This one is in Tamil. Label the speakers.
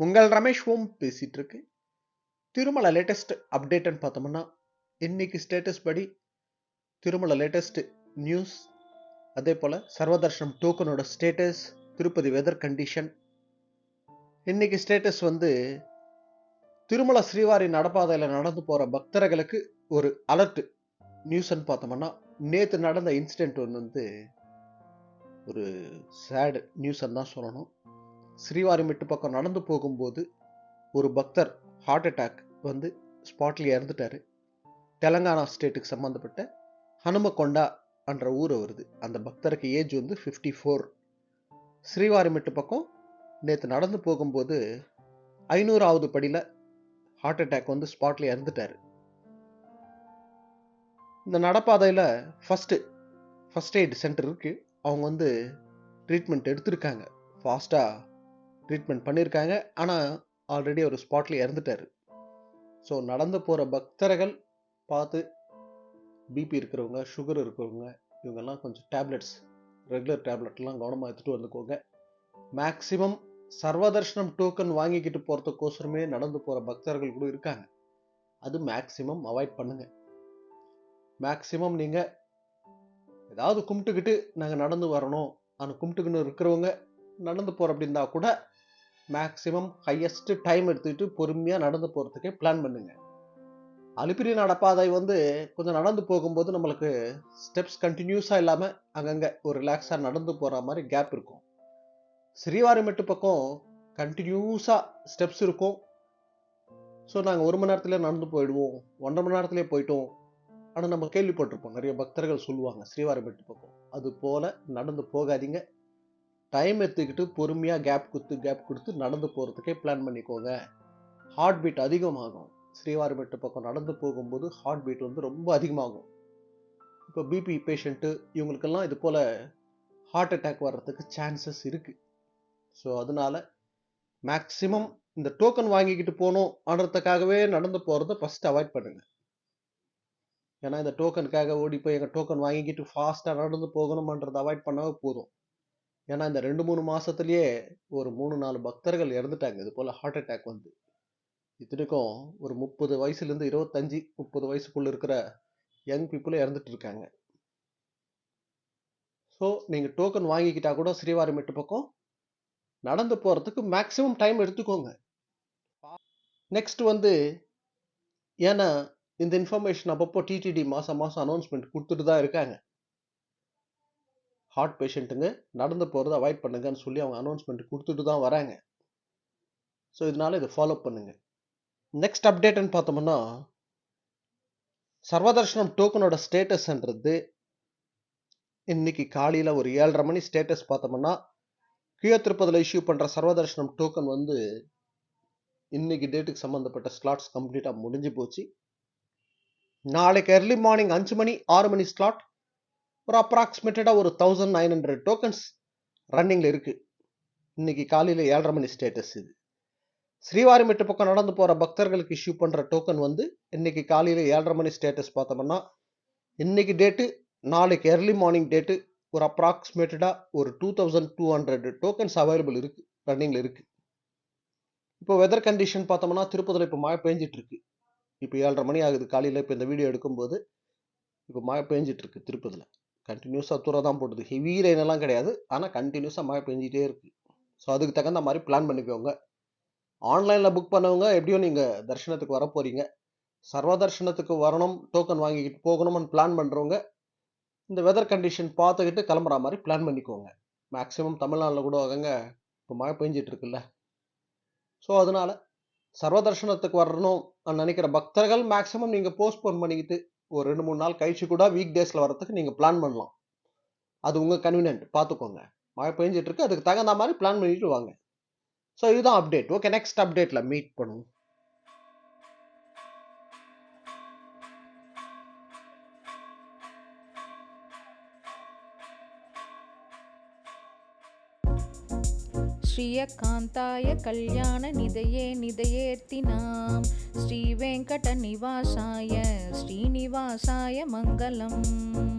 Speaker 1: உங்கள் ரமேஷ் ஓம் பேசிட்டு இருக்கு திருமலை லேட்டஸ்ட் அப்டேட்னு பார்த்தோம்னா இன்னைக்கு ஸ்டேட்டஸ் படி திருமலை லேட்டஸ்ட் நியூஸ் அதே போல் சர்வதர்ஷனம் டோக்கனோட ஸ்டேட்டஸ் திருப்பதி வெதர் கண்டிஷன் இன்னைக்கு ஸ்டேட்டஸ் வந்து திருமலை ஸ்ரீவாரி நடப்பாதையில் நடந்து போகிற பக்தர்களுக்கு ஒரு அலர்ட் நியூஸ்ன்னு பார்த்தோம்னா நேற்று நடந்த இன்சிடென்ட் ஒன்று வந்து ஒரு சேடு நியூஸ்ன்னு தான் சொல்லணும். ஸ்ரீவாரிமெட்டு பக்கம் நடந்து போகும்போது ஒரு பக்தர் ஹார்ட் அட்டாக் வந்து ஸ்பாட்லேயே இறந்துட்டாரு. தெலங்கானா ஸ்டேட்டுக்கு சம்மந்தப்பட்ட ஹனுமகொண்டா என்ற ஊர் வருது அந்த பக்தருக்கு ஏஜ் வந்து ஃபிஃப்டி ஃபோர் ஸ்ரீவாரிமெட்டு பக்கம் நேற்று நடந்து போகும்போது ஐநூறாவது படியில் ஹார்ட் அட்டாக் வந்து ஸ்பாட்லேயே இறந்துட்டார். இந்த நடப்பாதையில் ஃபஸ்ட்டு ஃபஸ்ட் எய்ட் சென்டர் இருக்குது அவங்க வந்து ட்ரீட்மெண்ட் எடுத்திருக்காங்க. ஃபாஸ்ட்டாக ட்ரீட்மெண்ட் பண்ணியிருக்காங்க ஆனால் ஆல்ரெடி ஒரு ஸ்பாட்லேயே இறந்துட்டார். ஸோ நடந்து போகிற பக்தர்கள் பார்த்து பிபி இருக்கிறவங்க சுகர் இருக்கிறவங்க இவங்கெல்லாம் கொஞ்சம் டேப்லெட்ஸ் ரெகுலர் டேப்லெட்லாம் கவனமாக எடுத்துகிட்டு வந்துக்கோங்க. மேக்ஸிமம் சர்வதர்ஷனம் டோக்கன் வாங்கிக்கிட்டு போகிறதுக்கோசரமே நடந்து போகிற பக்தர்கள் கூட இருக்காங்க. அது மேக்ஸிமம் அவாய்ட் பண்ணுங்க. மேக்ஸிமம் நீங்கள் ஏதாவது கும்பிட்டுக்கிட்டு நாங்கள் நடந்து வரணும். ஆனால் கும்பிட்டுக்கின்னு இருக்கிறவங்க நடந்து போகிற அப்படின்னா கூட மேக்ஸிமம் ஹையஸ்ட் டைம் எடுத்துக்கிட்டு பொறுமையாக நடந்து போகிறதுக்கே பிளான் பண்ணுங்கள் அலிப்பிரி நடப்பாதை வந்து கொஞ்சம் நடந்து போகும்போது நம்மளுக்கு ஸ்டெப்ஸ் கண்டினியூஸாக இல்லாமல் அங்கங்கே ஒரு ரிலாக்ஸாக நடந்து போகிற மாதிரி கேப் இருக்கும். ஸ்ரீவாரிமெட்டு பக்கம் கண்டினியூஸாக ஸ்டெப்ஸ் இருக்கும். ஸோ நாங்கள் ஒரு மணி நேரத்துலேயே நடந்து போயிடுவோம். ஒன்றரை மணி நேரத்துலேயே போயிட்டோம். ஆனால் நம்ம கேள்விப்பட்டிருப்போம். நிறைய பக்தர்கள் சொல்லுவாங்க ஸ்ரீவாரிமெட்டு பக்கம். அது போல் நடந்து போகாதீங்க. டைம் எடுத்துக்கிட்டு பொறுமையாக கேப் கொடுத்து கேப் கொடுத்து நடந்து போகிறதுக்கே பிளான் பண்ணிக்கோங்க. ஹார்ட் பீட் அதிகமாகும் ஸ்ரீவாரிபெட்டு பக்கம் நடந்து போகும்போது ஹார்ட் பீட் வந்து ரொம்ப அதிகமாகும். இப்போ பிபி பேஷண்ட்டு இவங்களுக்கெல்லாம் இது போல் ஹார்ட் அட்டாக் வர்றதுக்கு சான்சஸ் இருக்குது ஸோ அதனால மேக்ஸிமம் இந்த டோக்கன் வாங்கிக்கிட்டு போகணும் ஆடுறதுக்காகவே நடந்து போகிறத ஃபஸ்ட் அவாய்ட் பண்ணுங்கள் ஏன்னா இந்த டோக்கனுக்காக ஓடி போய் எங்கள் டோக்கன் வாங்கிக்கிட்டு ஃபாஸ்ட்டாக நடந்து போகணுமன்றதை அவாய்ட் பண்ணாவே போதும். ஏன்னா இந்த ரெண்டு மூணு மாசத்துலயே ஒரு மூணு நாலு பக்தர்கள் இறந்துட்டாங்க. இது போல் ஹார்ட் அட்டாக் வந்து. இத்தனைக்கும் ஒரு முப்பது வயசுலேருந்து இருபத்தஞ்சி முப்பது வயசுக்குள்ளே இருக்கிற யங் பீப்புளும் இறந்துட்டு இருக்காங்க. ஸோ நீங்கள் டோக்கன் வாங்கிக்கிட்டா கூட ஸ்ரீவாரிமெட்டு பக்கம் நடந்து போகிறதுக்கு மேக்ஸிமம் டைம் எடுத்துக்கோங்க. நெக்ஸ்ட் வந்து ஏன்னா இந்த இன்ஃபர்மேஷன் அப்பப்போ டிடிடி மாதம் மாதம் அனௌன்ஸ்மெண்ட் கொடுத்துட்டு தான் இருக்காங்க. ஹார்ட் பேஷண்ட்டுங்க நடந்து போகிறத அவாய்ட் பண்ணுங்கன்னு சொல்லி அவங்க அனௌன்ஸ்மெண்ட் கொடுத்துட்டு தான் வராங்க. ஸோ இதனால் இதை ஃபாலோ பண்ணுங்க. நெக்ஸ்ட் அப்டேட்னு பார்த்தோம்னா சர்வதர்ஷனம் டோக்கனோட ஸ்டேட்டஸ்ன்றது இன்னைக்கு காலையில் ஒரு ஏழரை மணி ஸ்டேட்டஸ் பார்த்தோம்னா கியோ திருப்பதில் இஷ்யூ பண்ணுற சர்வதர்ஷனம் டோக்கன் வந்து இன்னைக்கு டேட்டுக்கு சம்மந்தப்பட்ட ஸ்லாட்ஸ் கம்ப்ளீட்டாக முடிஞ்சு போச்சு. நாளைக்கு எர்லி மார்னிங் அஞ்சு மணி ஆறு மணி ஸ்லாட் ஒரு அப்ராக்சிமேட்டடாக ஒரு தௌசண்ட் நைன் ஹண்ட்ரட் டோக்கன்ஸ் ரன்னிங்கில் இருக்குது இன்னைக்கு காலையில் ஏழரை மணி ஸ்டேட்டஸ் இது. ஸ்ரீவாரிமேட்டு பக்கம் நடந்து போகிற பக்தர்களுக்கு இஷ்யூ பண்ணுற டோக்கன் வந்து இன்னைக்கு காலையில் ஏழரை மணி ஸ்டேட்டஸ் பார்த்தோம்னா இன்னைக்கு டேட்டு நாளைக்கு ஏர்லி மார்னிங் டேட்டு ஒரு அப்ராக்சிமேட்டடாக ஒரு two thousand two hundred tokens available இருக்குது ரன்னிங்கில் இருக்குது இப்போ வெதர் கண்டிஷன் பார்த்தோம்னா திருப்பதியில் இப்போ மழை பெஞ்சிட்ருக்கு இப்போ ஏழரை மணி ஆகுது காலையில் இப்போ இந்த வீடியோ எடுக்கும்போது இப்போ மழை பெஞ்சிட்ருக்கு திருப்பதியில் கண்டினியூஸாக தூர தான் போட்டுது. ஹெவி ரெயினெல்லாம் கிடையாது. ஆனால் கண்டினியூஸாக மழை பெஞ்சிட்டே இருக்குது ஸோ அதுக்கு தகுந்த மாதிரி பிளான் பண்ணிக்கோங்க. ஆன்லைனில் புக் பண்ணவங்க எப்படியும் நீங்கள் தரிசனத்துக்கு வர போகிறீங்க சர்வ தரிசனத்துக்கு வரணும் டோக்கன் வாங்கிக்கிட்டு போகணும்னு பிளான் பண்ணுறவங்க இந்த வெதர் கண்டிஷன் பார்த்துக்கிட்டு கிளம்புற மாதிரி பிளான் பண்ணிக்கோங்க. மேக்ஸிமம் தமிழ்நாட்டில் கூட அங்கங்க இப்போ மழை பெஞ்சிட்டு இருக்குல்ல. ஸோ அதனால சர்வ தரிசனத்துக்கு வரணும் நினைக்கிற பக்தர்கள் மேக்ஸிமம் நீங்கள் போஸ்ட்போன் பண்ணிக்கிட்டு ஒரு ரெண்டு மூணு நாள் கழிச்சு கூட வீக் டேஸில் வரதுக்கு நீங்கள் பிளான் பண்ணலாம். அது உங்கள் கன்வீனியன்ட் பார்த்துக்கோங்க மழை பெஞ்சிட்டு இருக்கு. அதுக்கு தகுந்த மாதிரி பிளான் பண்ணிட்டு வாங்க. ஸோ இதுதான் அப்டேட் ஓகே நெக்ஸ்ட் அப்டேட்டில் மீட் பண்ணுவோம்.
Speaker 2: ஸ்ரீயகாந்தாய கல்யாண நிதையே நிதையேர்த்தி நாம் ஸ்ரீ வெங்கட நிவாசாய ஸ்ரீனிவாசாய மங்களம்.